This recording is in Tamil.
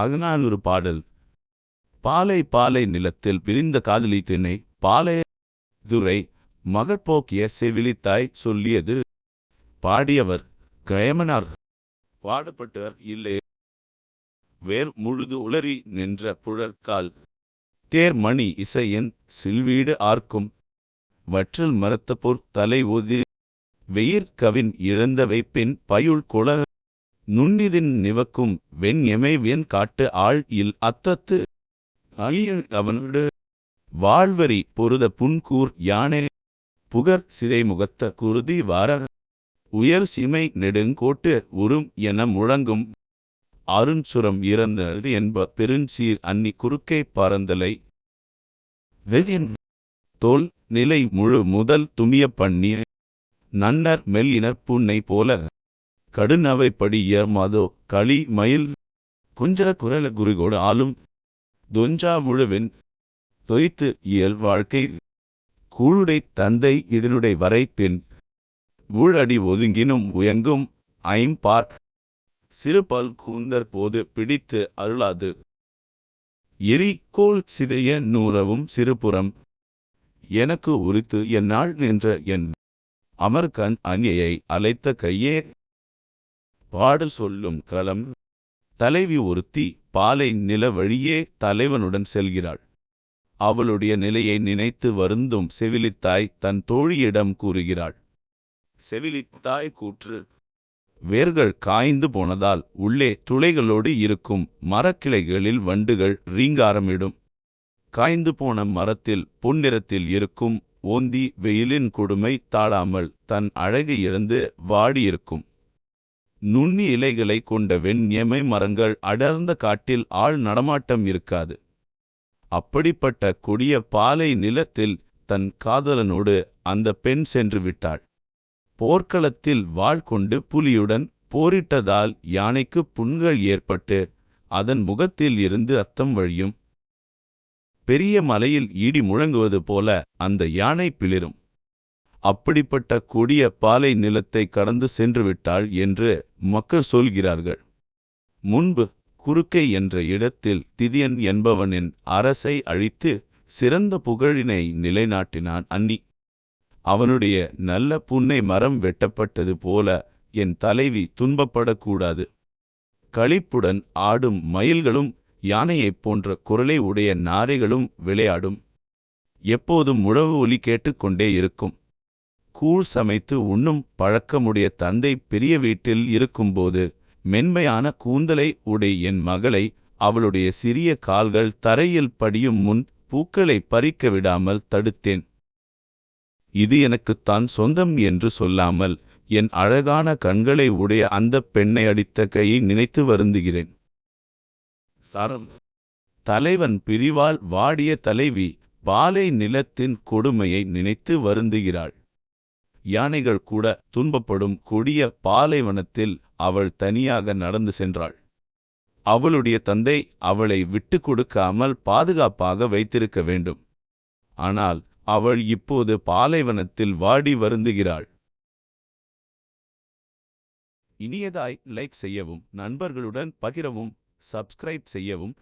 அகநானூறு பாடல். பாலை பாலை நிலத்தில் பிரிந்த காதலி திணை பாலை துரை மகட்போக்கிய செவிலித்தாய் சொல்லியது. பாடியவர் கயமனார். பாடப்பட்டவர் இல்லை. வேர் முழுது உளறி நின்ற புழற்கால். தேர்மணி இசையின் சில்வீடு ஆர்க்கும். வற்றல் மரத்தப்போர் தலை ஒதி வெயிர் கவின் இழந்த வைப்பின் பயுள் குள நுண்ணிதின் நிவக்கும் வெண் எமைவியன் காட்டு ஆள் இல் அத்தத்து அழியன் அவனோடு வாழ்வரி பொருத புன்கூர் யானே. புகர் சிதைமுகத்த குருதி வார உயர் சிமை நெடுங்கோட்டு உறும் என முழங்கும். அருண்சுரம் இறந்தனர் என்ப பெருஞ்சீர் அன்னி குறுக்கை பறந்தலை வெதின் தோல் நிலை முழு முதல் துமிய பண்ணிய. நன்னர் மெல்லினர் புன்னை போல கடுநவை படிய மதோ களி மயில் குஞ்சர குரல குருகோடு ஆளும் தொஞ்சா முழுவின் தொய்த்து இயல் வாழ்க்கை கூழுடை தந்தை இதனுடை வரை பின் ஊழடி ஒதுங்கினும் உயங்கும் ஐம்பார் சிறுபல் கூந்தற் போது பிடித்து அருளாது. எரிக்கோள் சிதைய நூறவும் சிறுபுறம் எனக்கு உரித்து என்னால் நின்ற என் அமர்கண் அந்நியை அலைத்த கையே பாடல் சொல்லும் களம். தலைவி ஒருத்தி பாலை நில வழியே தலைவனுடன் செல்கிறாள். அவளுடைய நிலையை நினைத்து வருந்தும் செவிலித்தாய் தன் தோழியிடம் கூறுகிறாள். செவிலித்தாய் கூற்று. வேர்கள் காய்ந்து போனதால் உள்ளே துளைகளோடு இருக்கும் மரக்கிளைகளில் வண்டுகள் ரீங்காரமிடும். காய்ந்து போன மரத்தில் பொன்னிறத்தில் இருக்கும் ஓந்தி வெயிலின் கொடுமை தாழாமல் தன் அழகை இழந்து வாடியிருக்கும். நுண்ணி இலைகளை கொண்ட வெண்யமை மரங்கள் அடர்ந்த காட்டில் ஆள் நடமாட்டம் இருக்காது. அப்படிப்பட்ட கொடிய பாலை நிலத்தில் தன் காதலனோடு அந்த பெண் சென்று விட்டாள். போர்க்களத்தில் வாழ் கொண்டு புலியுடன் போரிட்டதால் யானைக்கு புண்கள் ஏற்பட்டு அதன் முகத்தில் இருந்து ரத்தம் வழியும். பெரிய மலையில் இடி முழங்குவது போல அந்த யானை பிளிரும். அப்படிப்பட்ட கொடிய பாலை நிலத்தை கடந்து சென்றுவிட்டாள் என்று மக்கள் சொல்கிறார்கள். முன்பு குறுக்கை என்ற இடத்தில் திதியன் என்பவனின் அரசை அழித்து சிறந்த புகழினை நிலைநாட்டினான் அன்னி. அவனுடைய நல்ல புன்னை மரம் வெட்டப்பட்டது போல என் தலைவி துன்பப்படக்கூடாது. களிப்புடன் ஆடும் மயில்களும் யானையைப் போன்ற குரலை உடைய நாரைகளும் விளையாடும். எப்போதும் உழவு ஒலி கேட்டுக்கொண்டே இருக்கும். கூழ் சமைத்து உண்ணும் பழக்கமுடைய தந்தை பெரிய வீட்டில் இருக்கும்போது மென்மையான கூந்தலை உடை என் மகளை அவளுடைய சிறிய கால்கள் தரையில் படியும் முன் பூக்களை பறிக்க விடாமல் தடுத்தேன். இது எனக்குத்தான் சொந்தம் என்று சொல்லாமல் என் அழகான கண்களை உடைய அந்த பெண்ணை அடித்த கையை நினைத்து வருந்துகிறேன். சரம். தலைவன் பிரிவால் வாடிய தலைவி பாலை நிலத்தின் கொடுமையை நினைத்து வருந்துகிறாள். யானைகள் கூட துன்பப்படும் கொடிய பாலைவனத்தில் அவள் தனியாக நடந்து சென்றாள். அவளுடைய தந்தை அவளை விட்டு கொடுக்காமல் பாதுகாப்பாக வைத்திருக்க வேண்டும். ஆனால் அவள் இப்போது பாலைவனத்தில் வாடி வருந்துகிறாள். இனியதாய் லைக் செய்யவும் நண்பர்களுடன் பகிரவும் சப்ஸ்கிரைப் செய்யவும்